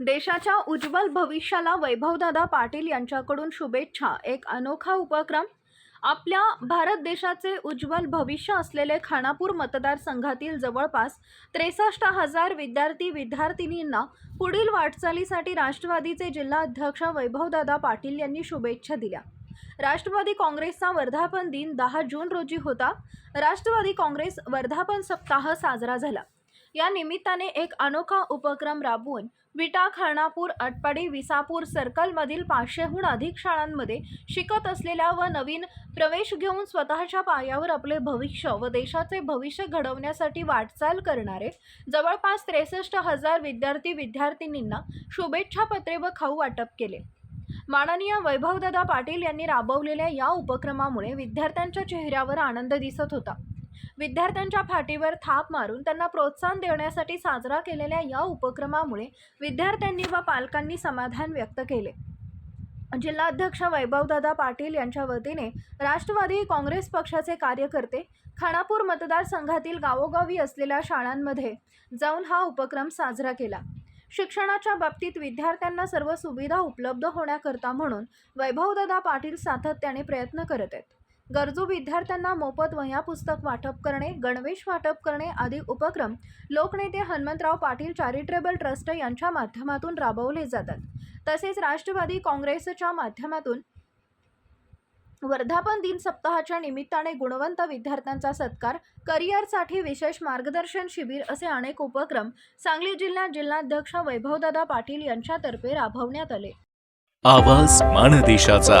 देशाच्या उज्ज्वल भविष्याला वैभवदादा पाटील यांच्याकडून शुभेच्छा. एक अनोखा उपक्रम. आपल्या भारत देशाचे उज्ज्वल भविष्य असलेले खानापूर मतदारसंघातील जवळपास त्रेसष्ट हजार विद्यार्थी विद्यार्थिनींना पुढील वाटचालीसाठी राष्ट्रवादीचे जिल्हाध्यक्ष वैभवदादा पाटील यांनी शुभेच्छा दिल्या. राष्ट्रवादी काँग्रेसचा वर्धापन दिन दहा जून रोजी होता. राष्ट्रवादी काँग्रेस वर्धापन सप्ताह साजरा झाला. या निमित्ताने एक अनोखा उपक्रम राबवून विटा खानापूर अटपाडी विसापूर सर्कलमधील पाचशेहून अधिक शाळांमध्ये शिकत असलेल्या व नवीन प्रवेश घेऊन स्वतःच्या पायावर आपले भविष्य व देशाचे भविष्य घडवण्यासाठी वाटचाल करणारे जवळपास त्रेसष्ट हजार विद्यार्थी विद्यार्थिनींना शुभेच्छा पत्रे व खाऊ वाटप केले. माननीय वैभवदादा पाटील यांनी राबवलेल्या या उपक्रमामुळे विद्यार्थ्यांच्या चेहऱ्यावर आनंद दिसत होता. विद्यार्थ्यांच्या फाटीवर थाप मारून त्यांना प्रोत्साहन देण्यासाठी साजरा केलेल्या या उपक्रमामुळे विद्यार्थ्यांनी व पालकांनी समाधान व्यक्त केले. जिल्हाध्यक्ष वैभवदादा पाटील यांच्या वतीने राष्ट्रवादी काँग्रेस पक्षाचे कार्यकर्ते खानापूर मतदारसंघातील गावोगावी असलेल्या शाळांमध्ये जाऊन हा उपक्रम साजरा केला. शिक्षणाच्या बाबतीत विद्यार्थ्यांना सर्व सुविधा उपलब्ध होण्याकरता म्हणून वैभवदादा पाटील सातत्याने प्रयत्न करत आहेत. गरजू विद्यार्थ्यांना मोफत वह्या पुस्तक वाटप करणे गणवेश वाटप करणे आदी उपक्रम लोकनेते हनुमंतराव पाटील चॅरिटेबल ट्रस्ट यांच्या माध्यमातून राबवले जातात. तसेच राष्ट्रवादी काँग्रेसच्या माध्यमातून वर्धापन दिन सप्ताहाच्या निमित्ताने गुणवंत विद्यार्थ्यांचा सत्कार करिअरसाठी विशेष मार्गदर्शन शिबिर असे अनेक उपक्रम सांगली जिल्ह्यात जिल्हाध्यक्ष वैभवदादा पाटील यांच्यातर्फे राबवण्यात आले. आवाज माणदेशाचा